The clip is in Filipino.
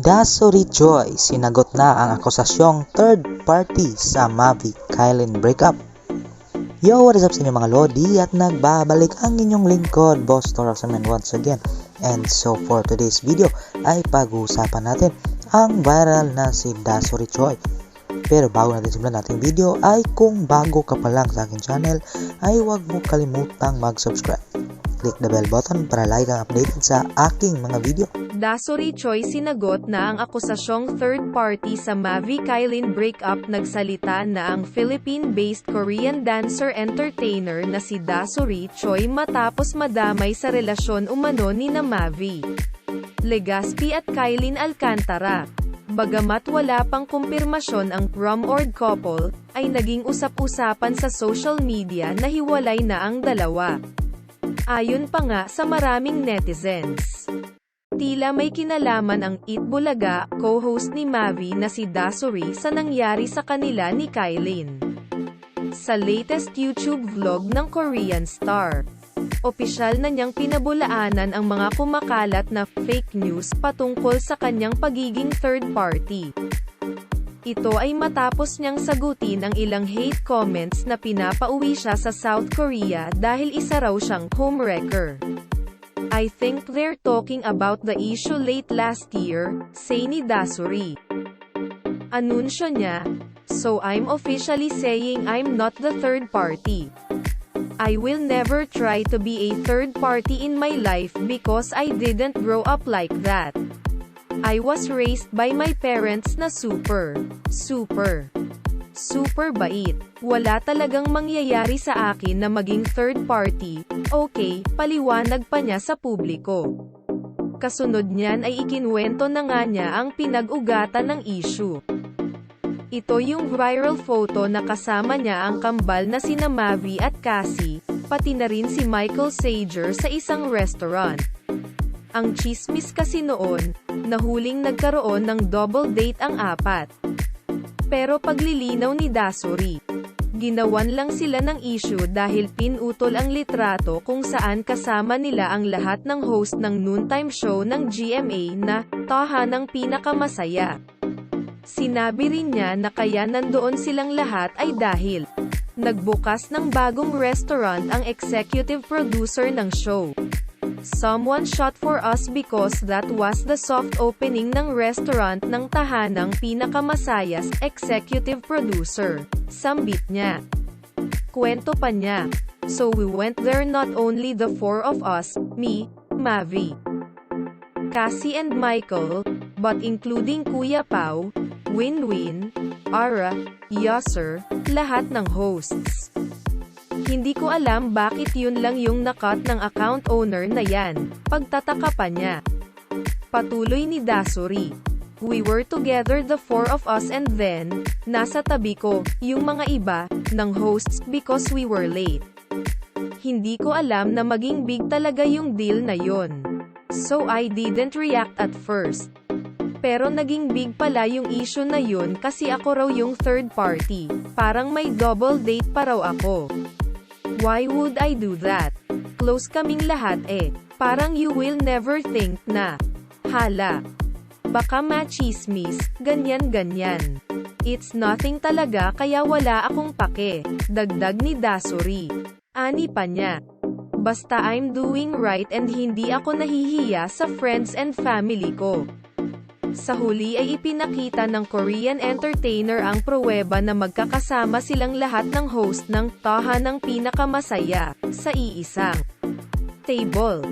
Dasuri Joy sinagot na ang akusasyong third party sa Mavi Kylen breakup. Yo, what is up sa inyo mga Lodi at nagbabalik ang inyong lingkod, Boss Torosaman once again. And so for today's video ay pag-uusapan natin ang viral na si Dasuri Joy. Pero bago natin simulan natin video ay kung bago ka pa lang sa aking channel ay huwag mo kalimutang mag-subscribe. Click the bell button para lagi kang updated sa aking mga video. Dasuri Choi sinagot na ang akusasyong third party sa Mavi Kylin breakup nagsalita na ang Philippine-based Korean dancer-entertainer na si Dasuri Choi matapos madamay sa relasyon umano ni na Mavi. Legaspi at Kylin Alcantara. Bagamat wala pang kumpirmasyon ang prom-ord couple, ay naging usap-usapan sa social media na hiwalay na ang dalawa. Ayon pa nga sa maraming netizens. Tila may kinalaman ang Eat Bulaga, co-host ni Mavi na si Dasuri sa nangyari sa kanila ni Kylin. Sa latest YouTube vlog ng Korean star, opisyal na niyang pinabulaanan ang mga kumakalat na fake news patungkol sa kanyang pagiging third party. Ito ay matapos niyang sagutin ang ilang hate comments na pinapauwi siya sa South Korea dahil isa raw siyang homewrecker. I think they're talking about the issue late last year, say ni Dasuri. Anunsyo niya, so I'm officially saying I'm not the third party. I will never try to be a third party in my life because I didn't grow up like that. I was raised by my parents na super, super, super bait. Wala talagang mangyayari sa akin na maging third party, okay, paliwanag pa niya sa publiko. Kasunod niyan ay ikinwento na nga niya ang pinag-ugatan ng issue. Ito yung viral photo na kasama niya ang kambal na sina Mavi at Cassie, pati na rin si Michael Sager sa isang restaurant. Ang chismis kasi noon, nahuling nagkaroon ng double date ang apat. Pero paglilinaw ni Dasuri, ginawan lang sila ng issue dahil pinutol ang litrato kung saan kasama nila ang lahat ng host ng noontime show ng GMA na, tahanang pinakamasaya. Sinabi rin niya na kaya nandoon silang lahat ay dahil nagbukas ng bagong restaurant ang executive producer ng show. Someone shot for us because that was the soft opening ng restaurant ng tahanang pinakamasayas executive producer. Sambit niya. Kwento pa niya. So we went there not only the four of us, me, Mavi, Cassie and Michael, but including Kuya Pau, Win-Win, Ara, Yasser, lahat ng hosts. Hindi ko alam bakit yun lang yung nakat ng account owner na yan, pagtataka pa niya. Patuloy ni Dasuri. We were together the four of us and then, nasa tabi ko, yung mga iba, ng hosts because we were late. Hindi ko alam na maging big talaga yung deal na yon. So I didn't react at first. Pero naging big pala yung issue na yun kasi ako raw yung third party. Parang may double date pa raw ako. Why would I do that? Close kaming lahat eh. Parang you will never think na. Hala. Baka machismis, ganyan-ganyan. It's nothing talaga kaya wala akong pake. Dagdag ni Dasuri. Ani pa niya. Basta I'm doing right and hindi ako nahihiya sa friends and family ko. Sa huli ay ipinakita ng Korean entertainer ang pruweba na magkakasama silang lahat ng host ng tahanang pinakamasaya sa iisang table.